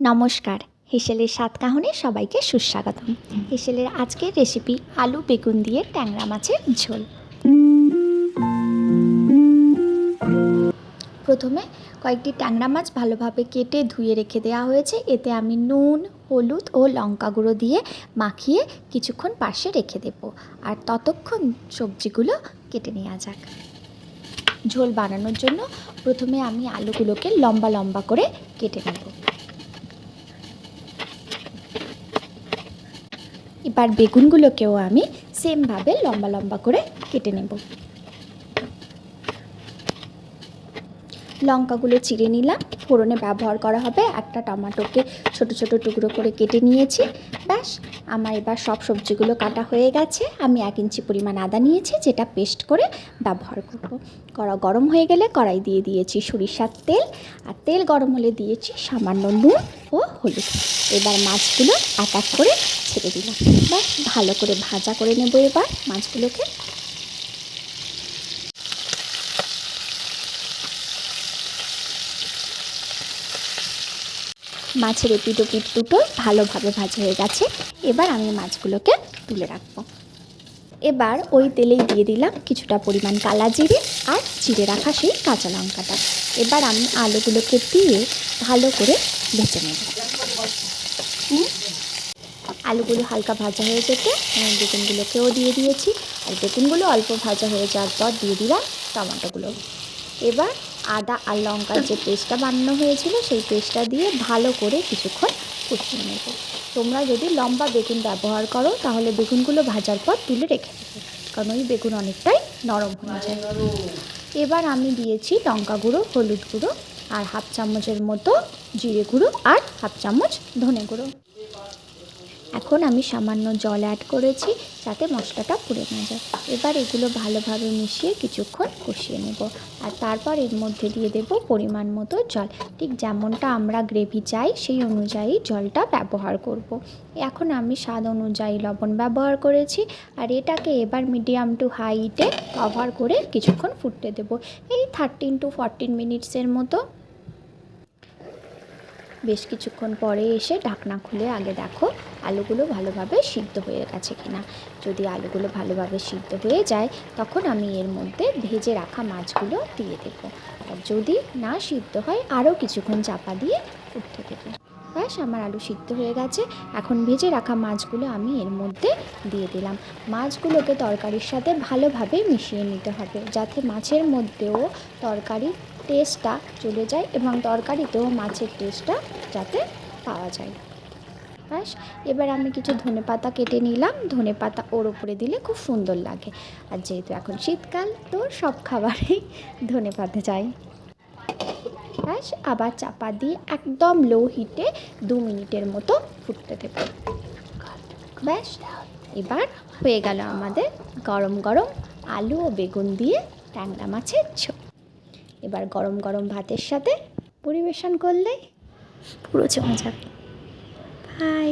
নমস্কার। হেসেলের সাত কাহনে সবাইকে সুস্বাগতম। হেসেলের আজকের রেসিপি আলু বেগুন দিয়ে ট্যাংরা মাছের ঝোল। প্রথমে কয়েকটি ট্যাংরা মাছ ভালোভাবে কেটে ধুয়ে রেখে দেওয়া হয়েছে। এতে আমি নুন, হলুদ ও লঙ্কা গুঁড়ো দিয়ে মাখিয়ে কিছুক্ষণ পাশে রেখে দেব। আর ততক্ষণ সবজিগুলো কেটে নেওয়া যাক। ঝোল বানানোর জন্য প্রথমে আমি আলুগুলোকে লম্বা লম্বা করে কেটে নেব। এবার বেগুনগুলোকেও আমি সেমভাবে লম্বা লম্বা করে কেটে নেব। লঙ্কাগুলো চিড়ে নিলাম। ফোড়নে ব্যবহার করা হবে একটা টমাটোকে ছোট ছোট টুকরো করে কেটে নিয়েছি। ব্যাস, আমার এবার সব সবজিগুলো কাটা হয়ে গেছে। আমি এক ইঞ্চি পরিমাণ আদা নিয়েছি, যেটা পেস্ট করে ব্যবহার করব। কড়া গরম হয়ে গেলে কড়াই দিয়ে দিয়েছি সরিষার তেল। আর তেল গরম হলে দিয়েছি সামান্য নুন ও হলুদ। এবার মাছগুলো এক এক করে ছেড়ে দিলাম। বা ভালো করে ভাজা করে নেব এবার মাছগুলোকে। মাছের এপিট ওপিট দুটো ভালোভাবে ভাজা হয়ে গেছে। এবার আমি মাছগুলোকে তুলে রাখব। এবার ওই তেলেই দিয়ে দিলাম কিছুটা পরিমাণ কালা জিরে আর চিড়ে রাখা সেই কাঁচা লঙ্কাটা। এবার আমি আলুগুলোকে দিয়ে ভালো করে ভেজে নেব। আলুগুলো হালকা ভাজা হয়ে যেতে আমি বেগুনগুলোকেও দিয়ে দিয়েছি। আর বেগুনগুলো অল্প ভাজা হয়ে যাওয়ার পর দিয়ে দিলাম টমেটোগুলো। এবার আদা আর লঙ্কার যে পেস্টটা বানানো হয়েছিল, সেই পেস্টটা দিয়ে ভালো করে কিছুক্ষণ কষিয়ে নেব। তোমরা যদি লম্বা বেগুন ব্যবহার করো, তাহলে বেগুনগুলো ভাজার পর তুলে রেখে দেবে। কারণ ওই বেগুন অনেকটাই নরম হয়ে যায়। এবার আমি দিয়েছি লঙ্কা গুঁড়ো, হলুদ গুঁড়ো আর হাফ চামচের মতো জিরে গুঁড়ো আর হাফ চামচ ধনে গুঁড়ো। এখন আমি সামান্য জল অ্যাড করেছি যাতে মশলাটা পুড়ে না যায়। এবার এগুলো ভালোভাবে মিশিয়ে কিছুক্ষণ কষিয়ে নেব। আর তারপর এর মধ্যে দিয়ে দেব পরিমাণ মতো জল। ঠিক যেমনটা আমরা গ্রেভি চাই, সেই অনুযায়ী জলটা ব্যবহার করব। এখন আমি স্বাদ অনুযায়ী লবণ ব্যবহার করেছি। আর এটাকে এবার মিডিয়াম টু হাইটে কভার করে কিছুক্ষণ ফুটতে দেব। এই থার্টিন টু ফরটিন মিনিটসের মতো। বেশ কিছুক্ষণ পরে এসে ঢাকনা খুলে আগে দেখো আলুগুলো ভালোভাবে সিদ্ধ হয়ে গেছে কিনা। যদি আলুগুলো ভালোভাবে সিদ্ধ হয়ে যায়, তখন আমি এর মধ্যে ভেজে রাখা মাছগুলো দিয়ে দেবো। আর যদি না সিদ্ধ হয়, আরও কিছুক্ষণ চাপা দিয়ে উঠতে দেবো। ব্যাস, আমার আলু সিদ্ধ হয়ে গেছে। এখন ভেজে রাখা মাছগুলো আমি এর মধ্যে দিয়ে দিলাম। মাছগুলোকে তরকারির সাথে ভালোভাবে মিশিয়ে নিতে হবে, যাতে মাছের মধ্যেও তরকারির টেস্টটা চলে যায় এবং তরকারিতেও মাছের টেস্টটা যাতে পাওয়া যায়। ব্যাস, এবার আমি কিছু ধনে পাতা কেটে নিলাম। ধনে পাতা ওর ওপরে দিলে খুব সুন্দর লাগে। আর যেহেতু এখন শীতকাল, তো সব খাবারেই ধনে পাতা চাই। ব্যাস আবার চাপা দিয়ে একদম লো হিটে দু মিনিটের মতো ফুটতে দেব। ব্যাস, এবার হয়ে গেল আমাদের গরম গরম আলু ও বেগুন দিয়ে ট্যাংরা মাছের ঝোল। এবার গরম গরম ভাতের সাথে পরিবেশন করলেই পুরো জমে যাবে। বাই